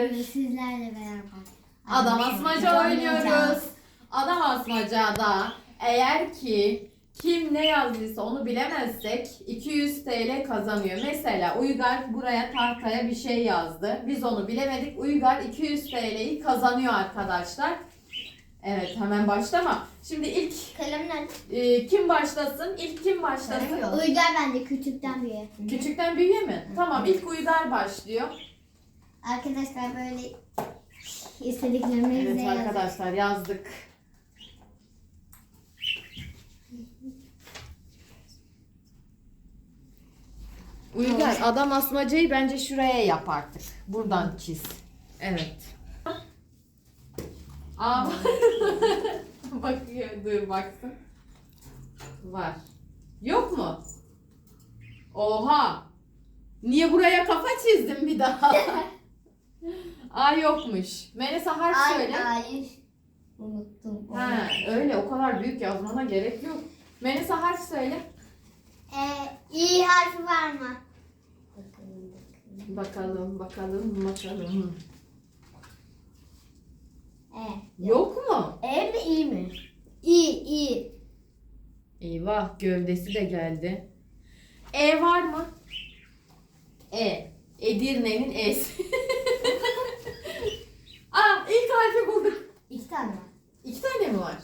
Bugün sizlerle beraber Adam asmaca oynuyoruz. Adam asmacada eğer ki kim ne yazdıysa onu bilemezsek 200 TL kazanıyor. Mesela Uygar buraya tahtaya bir şey yazdı. Biz onu bilemedik. Uygar 200 TL'yi kazanıyor arkadaşlar. Evet hemen başlama. Şimdi ilk Kalem nerede? e, kim başlasın? İlk kim başlasın? Uygar bende küçükten büyüğe. Küçükten büyüğe mi? Tamam ilk Uygar başlıyor. Arkadaşlar böyle istediklerimizi Evet arkadaşlar yazdık. Uygar adam asmacayı bence şuraya yap artık. Buradan çiz. Evet. Aa, bakıyor dur baksın. Var. Yok mu? Oha. Niye buraya kafa çizdin bir daha? Aa yokmuş. Melisa harf söyle. Ay, ay. Unuttum. Ha, öyle o kadar büyük yazmana gerek yok. Melisa harf söyle. Ee, İ harfi var mı? Bakalım, bakalım, bakalım. E. Yok mu? E mi İ mi? İ, İ. Eyvah, gövdesi de geldi. E var mı? E. Edirne'nin E'si. Aa, ilk harfi bulduk. İki tane var. İki tane mi var?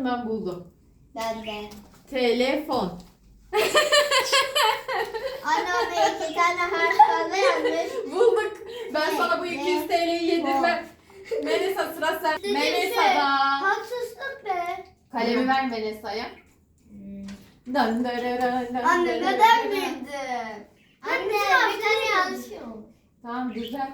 Sanırım ben buldum. Ben de. Telefon. Anne orada iki tane harf fazla yazmış. Bulduk. Ben sana bu Ne? 200 TL'yi yedirmem. Melisa sıra sen. Melisa'da. Haksızlık be. Kalemi ver Melisa'ya. Dön, dön, dön, Anne neden bildin? Anne bir tane yanlış yok. Tamam güzel.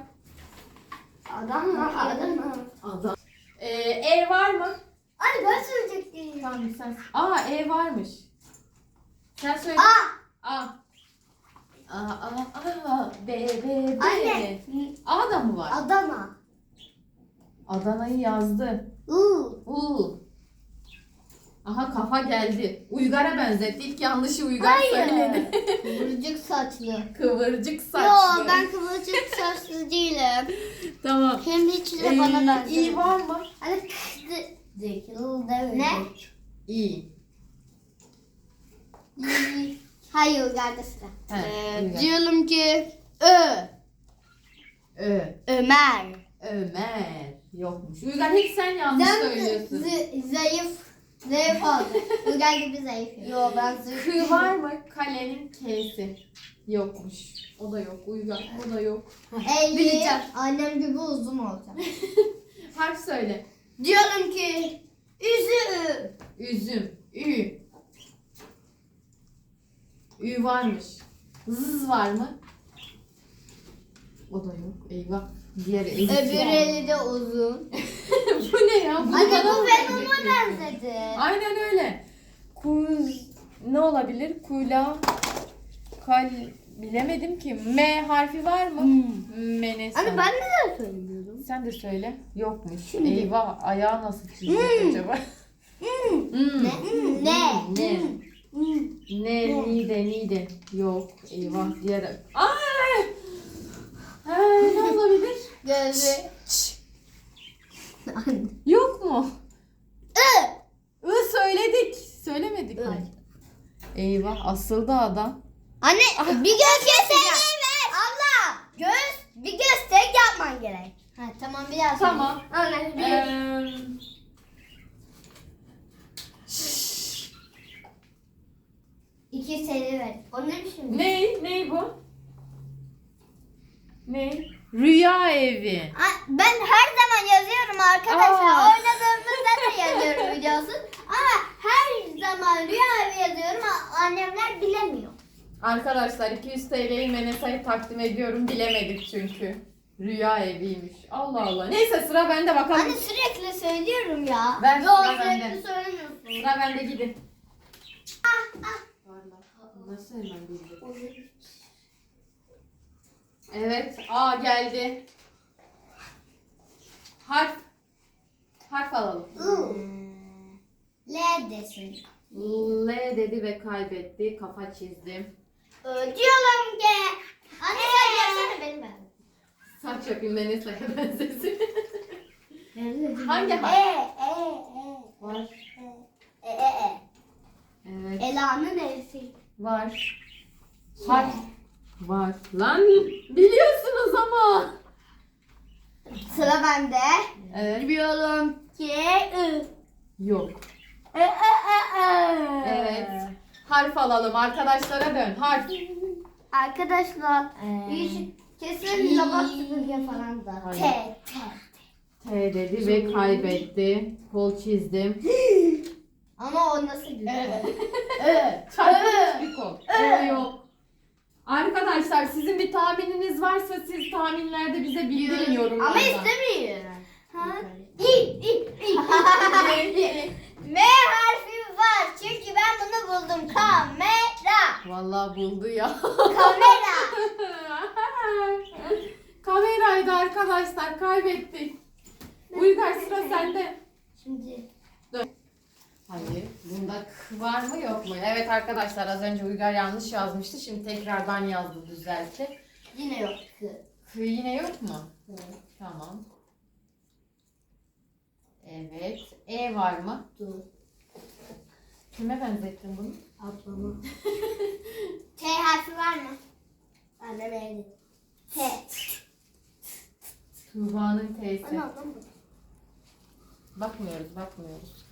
Adam mı? Adam mı? Adam. Ee, e var mı? Anne ben söyleyecektim. Tamam sen. Aa e varmış. Sen söyle. A. A. A, A, A, B, B, B. Anne. A da mı var? Adana. Adana'yı yazdı. U. U. Aha kafa geldi. Uygar'a benzetti. İlk yanlışı Uygar söyledi. Kıvırcık saçlı. Kıvırcık saçlı. Yo ben kıvırcık saçlı değilim. Tamam. Hem hiç de Ee, bana benziyor. İ var mı? Hani kızdı. Ne? İ. İ. Hayır Uygar'da sıra. He, Ee, Uygar. diyelim ki Ö. Ö. Ömer. Ömer. Yokmuş. Uygar hiç sen yanlış söylüyorsun. z- zayıf. Zayıf oldu. Uygar gibi zayıf. Yo ben zayıf. Kı var mı? Kalenin K'si. Yokmuş. O da yok. Uygar. O da yok. Elli. Bileceğim. Annem gibi uzun olacak. Harf söyle. Diyelim ki üzü. Üzüm. Ü. Ü varmış. Zız var mı? O da yok. Eyvah. Diğeri ezik Öbür ya. eli de uzun. bu ne ya? Bunu Anne bana bu mı Venom'a benzedi. Aynen öyle. Kuz ne olabilir? Kula kal bilemedim ki. M harfi var mı? Menesa. Anne ben neden söylemiyorum? Sen de söyle. Yokmuş. Şimdi. Eyvah. Ayağı nasıl çizecek acaba? Hmm. Ne? Ne? Ne? Ne? Nide? Nide? Yok. Eyvah. Diğer... Ay! Ha, ne olabilir? Gözü. Yok mu? I. I söyledik. Söylemedik mi? Eyvah. Asıldı adam. Anne bir göz göstereyim ver. Abla göz bir göz tek yapman gerek. Ha tamam biraz. Tamam. Anne bir. Eee, İki seri ver. O ne biçim? ne? Ne bu? Ne? Rüya evi. Ben her zaman yazıyorum arkadaşlar. Aa. Oynadığımızda da yazıyorum biliyorsun. Ama her zaman rüya evi yazıyorum. a- Annemler bilemiyor. Arkadaşlar 200 TL'yi Menesa'ya takdim ediyorum. Bilemedik çünkü. Rüya eviymiş. Allah Allah. Neyse sıra bende bakalım. Anne sürekli söylüyorum ya. Ben Yo sıra sürekli bende. söylemiyorsun. Sıra bende gidin. Nasıl hemen bildim? Evet. A geldi. Harf. Harf alalım. U. L desin. L dedi ve kaybetti. Kafa çizdim. Diyorum ki. Anne sen benim ben. Saç yapayım Melisa'ya benzesin. Hangi E, harf? e, e. Var. E, e, e. Evet. Ela'nın evsi. Var. Harf. Var. Lan biliyorsunuz ama. Sıra bende. Evet. Diyorum ki ı. Yok. E, e, e, e. Evet. Harf alalım. Arkadaşlara dön. Harf. Arkadaşlar Ee, bir- kesin robot süpürge falan da. T, T. T dedi ve kaybetti. Kol çizdim. Ama o nasıl güzel. Evet. Çarpılmış bir kol. Evet. Yok. Arkadaşlar sizin bir tahmininiz varsa siz tahminlerde bize bildirin yorumlarda. Ama istemiyorum. Ha? İ, i, i. M harfi var. Çünkü ben bunu buldum. Kamera. Vallahi buldu ya. Kamera. Kameraydı arkadaşlar kaybettik. Uygar sıra sende. Şimdi Hayır. Bunda k var mı yok mu? Evet arkadaşlar az önce Uygar yanlış yazmıştı. Şimdi tekrardan yazdı düzeltti. yine yok. K yine yok mu? Tamam. Evet. E var mı? Dur. Kime benzettin bunu? Ablama. T harfi var mı? Anne beğendi. T. Tuğba'nın T'si. Ablam bu. Bakmıyoruz, bakmıyoruz.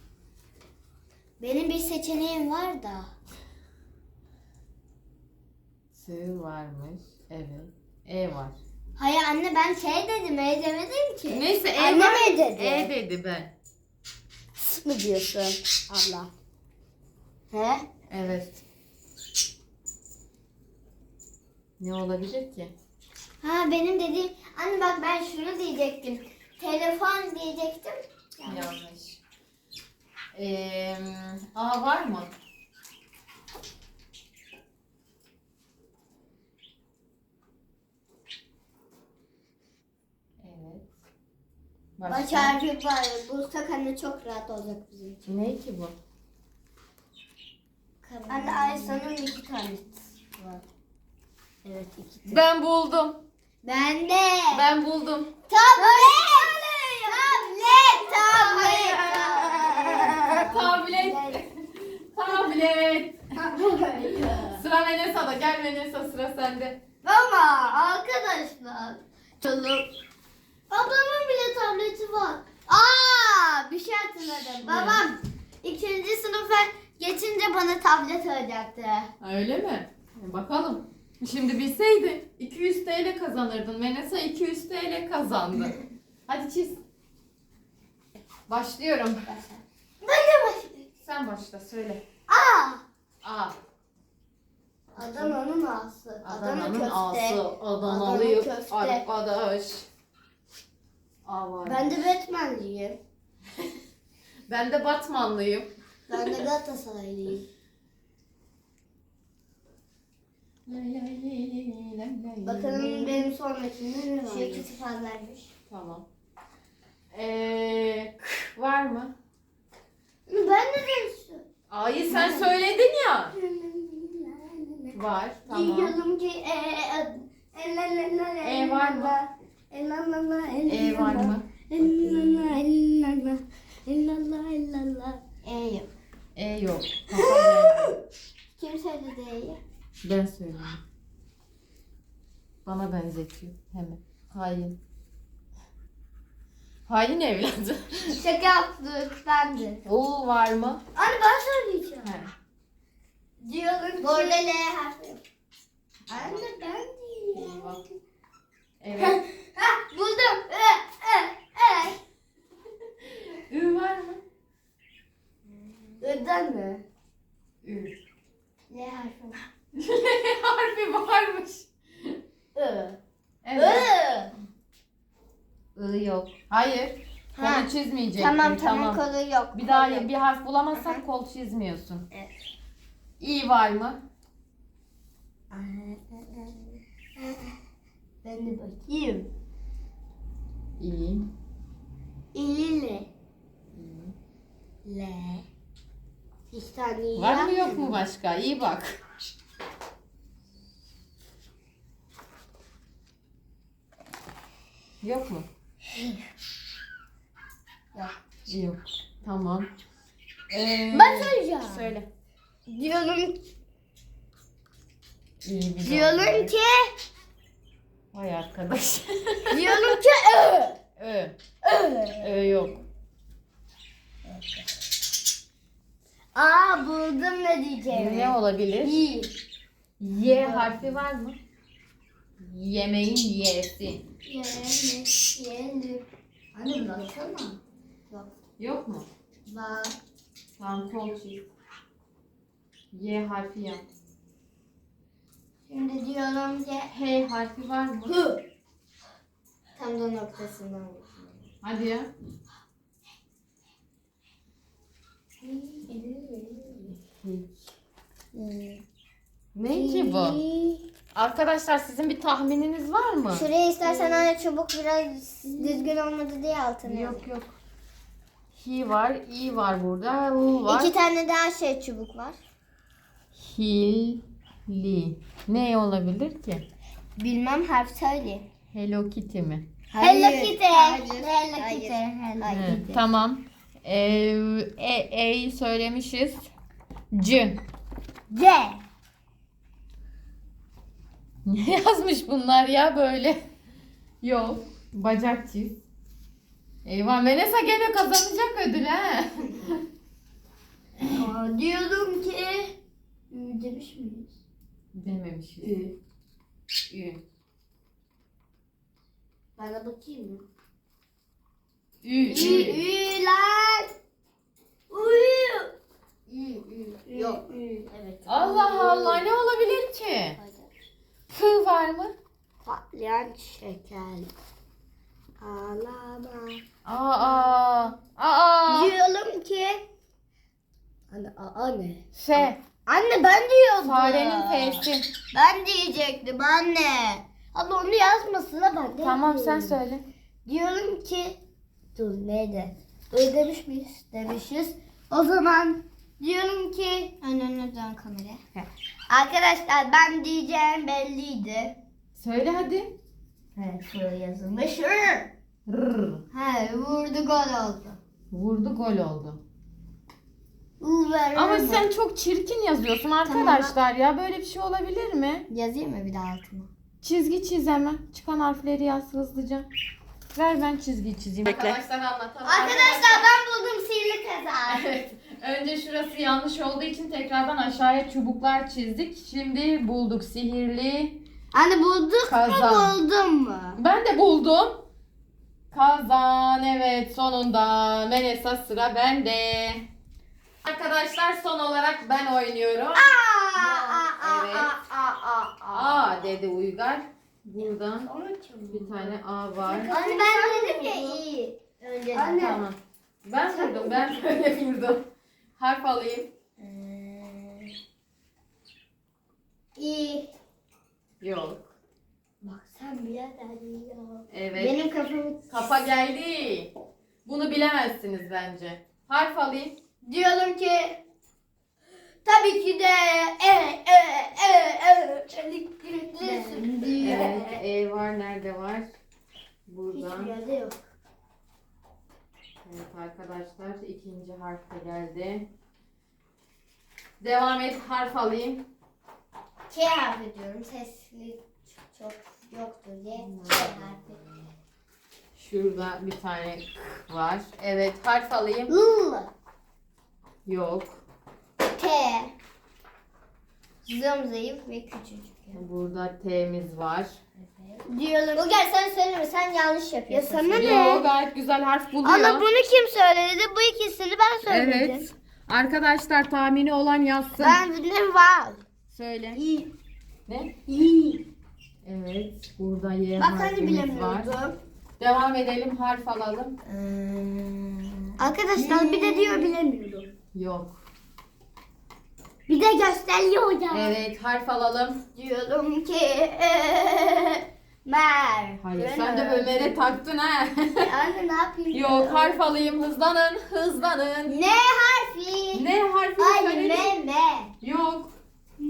Benim bir seçeneğim var da. Sığ varmış. Evet. E var. Hayır anne ben şey dedim, E demedim ki. Neyse E Anne var. mi dedi? E dedi ben. mı diyorsun abla? He? Evet. Ne olabilir ki? Ha benim dediğim, anne bak ben şunu diyecektim. Telefon diyecektim. Yanlış. Ee, A var mı? Evet. Baş harfi var. Bulsak anne çok rahat olacak bizim için. Ne ki bu? Anne Ayşe'nin iki tane var. Evet iki tane. Ben buldum. Ben de. Ben buldum. Tablet. Tablet. Tablet. Tablet. Tablet. Sıra Venesa'da. Gel Venesa sıra sende. Ama arkadaşlar. Çalım. Ablamın bile tableti var. Aa, bir şey hatırladım. Babam ikinci sınıfa geçince bana tablet alacaktı. Ha, öyle mi? Bakalım. Şimdi bilseydi 200 TL kazanırdın. Venesa 200 TL kazandı. Hadi çiz. Başlıyorum. Ben de başlayayım. Sen başla söyle. Aa, A. Adana'nın ağası. Adana Adana'nın köfte. A'sı. Adanalıyım. Adana köfte. Arkadaş. A var. Ben de Batman'liyim. Ben de Batmanlıyım. Ben de Galatasaraylıyım. Bakalım benim sonrakinde ne var? Şu ikisi fazlaymış. Tamam. Ee, k var mı? Ben de demiştim. A'yı sen söyledin ya. Var. Tamam. Diyorum ki e, e, e, E var mı? E la, la, e, E var mı? E e e e. E yok. E yok. Kim söyledi E'yi? Ben söyleyeyim. Bana benzetiyor hemen. Hain. Hain evladı. Şaka yaptık ben de. U var mı? Anne ben söyleyeceğim. He. Diyorum ki. Orada L harfi. Anne ben bak. Evet. ha buldum. E, e, e. Ü var mı? Öden mi? Ü. L harfi var. Harfi varmış. Ö. Evet. Ö. I yok. Hayır. Çizmeyecektin. Tamam tamam kolu yok. Bir daha Kolu bir harf bulamazsak kol çizmiyorsun. Evet. İ var mı? Ben de bakayım. İ. İli İ. L. İki tane Var mı yok mu başka? İyi bak. Yok mu? Yok. Tamam. Ee, Ben söyleyeceğim. Söyle. Diyorum, İyi bir diyorum ki, Vay arkadaş. diyorum ki ö. Ö. Ö. Ö yok. Aa buldum ne diyeceğimi. Ne olabilir? İyi. Y harfi var mı? Yemeğin Y'si. Yemek, yendim. Anne. Bak. Yok mu? Bak. Tamam sol çiz. Y harfi yap. Şimdi diyorum ki H harfi var mı? hı. Tam da noktasından. Hadi ya. Ne ki bu? Arkadaşlar sizin bir tahmininiz var mı? Şuraya istersen anne çubuk biraz düzgün olmadı diye altına. Yok yok. Hi var, i var burada, u var. İki tane daha şey çubuk var. Hilli. Ne olabilir ki? Bilmem harf söyle. Hello Kitty mi? Hello Kitty. Hayır. Hello Kitty. Hello He, Kitty. tamam. Ee, e, E'yi söylemişiz. C. C. Ne yazmış bunlar ya böyle? Yok. Bacak çiz. Eyvah Menesa gene kazanacak ödül ha. Aa, diyorum ki Ü demiş miyiz? Dememişiz. Ü. Ü. Bana bakayım mı? Ü. Ü, Ü. ü lan. Ü. Ü, ü. Yok. Evet. Allah Allah ne olabilir ki? F var mı? Patlayan şeker. Ağlama. Aa. Aa. Diyorum ki Anne, anne. F. Anne ben diyordum. Farenin F'si. Ben diyecektim anne. Abla onu yazmasın da ben de Tamam sen söyle. Diyorum ki dur neydi? Öyle demiş miyiz? Demişiz. O zaman diyorum ki önüne dön kameraya. Arkadaşlar ben diyeceğim belliydi. Söyle hadi. He şuraya yazılmış. Rrr. He vurdu gol oldu. Vurdu gol oldu. Uber Ama sen çok çirkin yazıyorsun arkadaşlar ya. Böyle bir şey olabilir mi? Yazayım mı bir daha altına? Çizgi çiz hemen. Çıkan harfleri yaz hızlıca. Ver ben çizgi çizeyim. Arkadaşlar anlatalım. Arkadaşlar ben buldum sihirli kazan. Evet. Önce şurası yanlış olduğu için tekrardan aşağıya çubuklar çizdik. Şimdi bulduk sihirli. Anne bulduk Kazan. mu buldun mu? Ben de buldum. Kazan evet sonunda. Menesa sıra bende. Arkadaşlar son olarak ben oynuyorum. Aa, aa, aa, Evet. aa, aa, aa. A dedi Uygar. Buradan bir tane A var. Anne ben dedim ya iyi. Önce Anne. Tamam. Ben vurdum. Ben böyle vurdum. Harf alayım. İyi. Yok. Bak sen birader ya. Evet. Benim kafamı Kafa geldi. Bunu bilemezsiniz bence. Harf alayım. diyorum ki tabii ki de e e e e elektriklisin diyor. Evet. E var. Nerede var? Hiçbir Buradan. yerde yok. Evet arkadaşlar. ikinci harf de geldi. Devam et. Harf alayım. K harfi diyorum. Sesli çok yoktur diye K harfi. Şurada bir tane K var. Evet. Harf alayım. L Yok. T Zım zayıf ve küçücük. Burada T'miz var. Diyorum. O gel sen söyleme sen yanlış yapıyorsun. Ya sana Yo gayet güzel harf buluyor. Ama bunu kim söyledi? Bu ikisini ben söyledim. Evet. Arkadaşlar tahmini olan yazsın. Ben bildim var. Söyle. İyi. Ne? İyi. Evet. Burada Y Bak hani harfimiz var. bilemiyordum. Devam edelim. Harf alalım. Arkadaşlar bir de diyor bilemiyorum. Yok. Bir de gösteriyor hocam. Evet. Harf alalım. Diyorum ki Mer. Hayır. Sen de Ömer'e taktın ha. Anne ne yapayım? Yok. Harf alayım. Hızlanın. Hızlanın. Ne harfi? Ne harfi Ay söyledin? me me. Yok.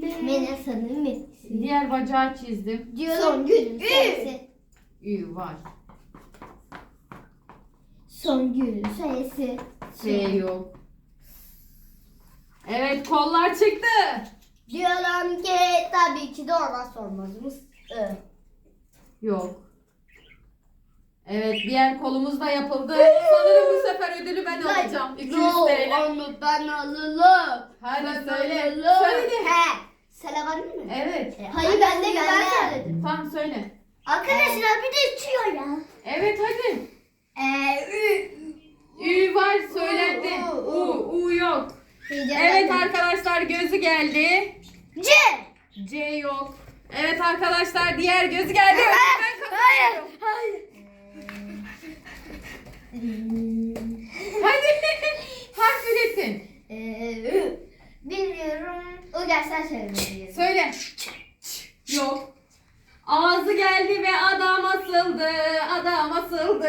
Mene sanırım me. Diğer bacağı çizdim. Diyorum gül. Sayısı. Ü var. Songül sayısı. S yok. Evet kollar çıktı. Diyorum ki tabii ki de olmazsa olmazımız. I. Yok. Evet diğer kolumuz da yapıldı. Sanırım bu sefer ödülü ben alacağım. 200 TL. Onu ben alırım. Hadi Ben söyle. alırım. Söyle. He. Sıra bende mi? Evet. Hayır ben de ben söyledim. Tamam söyle. Arkadaşlar bir de içiyor ya. Evet hadi. Ee, ü. Ü var söylendi. U, U, U, U yok. Evet arkadaşlar gözü geldi. C. C yok. Evet arkadaşlar diğer gözü geldi.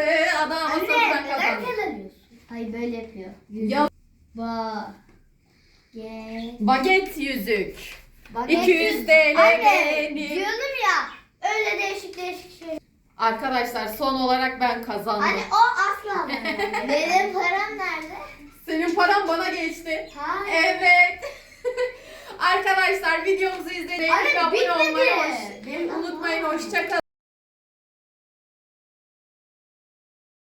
Asıldı. Adam. Anne Ben neden kazandım. kazanıyorsun? Hayır böyle yapıyor. Ya, Ba. Ge. baget yüzük. Baget 200 TL Anne benim. diyorum ya. Öyle değişik değişik şey. Arkadaşlar son olarak ben kazandım. Anne o asla bana. Benim param nerede? Senin paran bana geçti. Hayır. Evet. Arkadaşlar videomuzu izlemeyi Anne, ve abone bitmedi. olmayı hoş- unutmayın. Hoşçakalın.